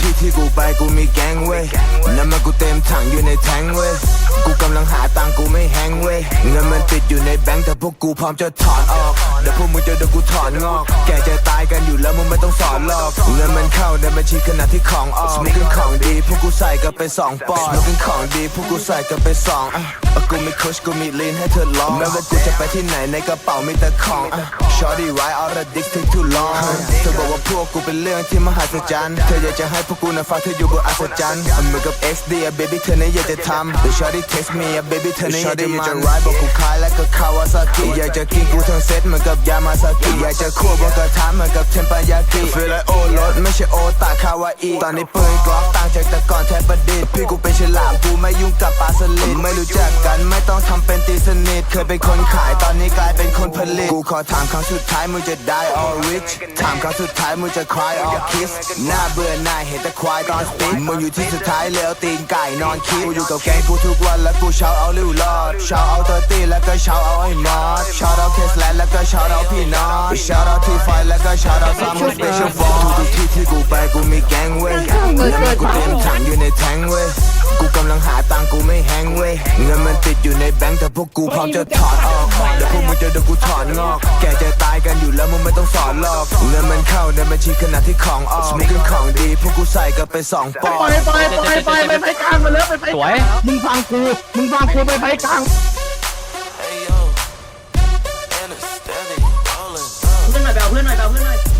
ที่ที่กูไปกูมีแก๊งเว้ยน้ำมันกูเต็มถังอยู่ในแทงเว้ยกูกำลังหาตังกูไม่แห้งเว้ยเงินมันติดอยู่ในแบงค์แต่พวกกูพร้อมจะถอนออกเดี๋ยวพวกมึงจะโดนกูถอนงอก แกจะตายกันอยู่แล้วมึงไม่ต้องสอนหรอกเงินมันเข้าในบัญชีขนาดที่ของออกมึงกินของดีพวกกูใส่กันไปสองปอนด์มึงกินของดีพวกกูใส่กันไปสองอะกูมีโคชกูมีลีนให้เธอลองแม้ว่ากูจะไปที่ไหนในกระเป๋ามีแต่ของอะ Shorty why all the dicks take too long เธอบอกว่าพวกกูเป็นเรื่องที่มหัศจรรย์ เธออยากจะให้พวกกูนะฟังเธออยู่บนอัศจรรย์เหมือนกับ XD อะ baby เธอเนี่ยอยากจะทำแต่ Shorty text me อะ baby เธอเนี่ยอยากจะมัน ride บอกกูคล้ายแล้วก็คาวาซากิอยากจะกินกูทั้งเซตเหมือนกับยามาซากิอยากจะคั่วบนกระทะเหมือนกับเทมปายากิ feel like โอ้รถ ไม่ใช่โอตาคาวาอีตอนนี้ปืนกล็อกต่างจากแต่ก่อนแทบประดิษฐ์พี่กูเป็นฉลามกูไม่ยุ่งกับปลาสลิดไม่รู้จักกันไม่ต้องทำเป็นตีสนิทเคยเป็นคนขายตอนนี้กลายเป็นคนผลิตกูขอถามครั้งสุดท้ายมึงจะ die or rich ถามครั้งสุดท้ายมึงจะ cry or kiss หน้าเบื่อหน้าเห็นแต่ควายตอนสปีดมึงอยู่ที่สุดท้ายแล้วตีนไก่นอนคิดกูอยู่กับแกงกูทุกวันแล้วกูเช้าเอาลิวรอดเช้าเอาเตอร์ตี้แล้วก็เช้าเอาไอ้มอสเช้าเอาเคสแลนแล้วก็เช้าเอาพี่นอตเช้าเอาที่ไฟแล้วก็เช้าเอาซัมเมอร์สเปเชียลฟอร์ทุกๆที่ที่กูไปกูมีแก๊งเว้ยแล้วมันกูเต็มถังอยู่ในแทงเว้ยกูกำลังหาตังกูไม่แฮงเว้ยเงินมันติดอยู่ในแบงค์แต่พวกกูพร้อมจะถอนออกเดี๋ยวพวกมึงจะโดนกูถอนงอก แกจะตายกันอยู่แล้วมึงไม่ต้องสอนหรอกเงินมันเข้าในบัญชีขณะที่ของออกสมุกของดีพวกกูใส่กันไปสองปอนด์ไปไปไปไปไปไปกลางมาเลยไปไปกลางมึงฟังกูมึงฟังกูไปไปกลางเพื่อนหน่อยไปเอาเพื่อนหน่อยไปเอาเพื่อนหน่อย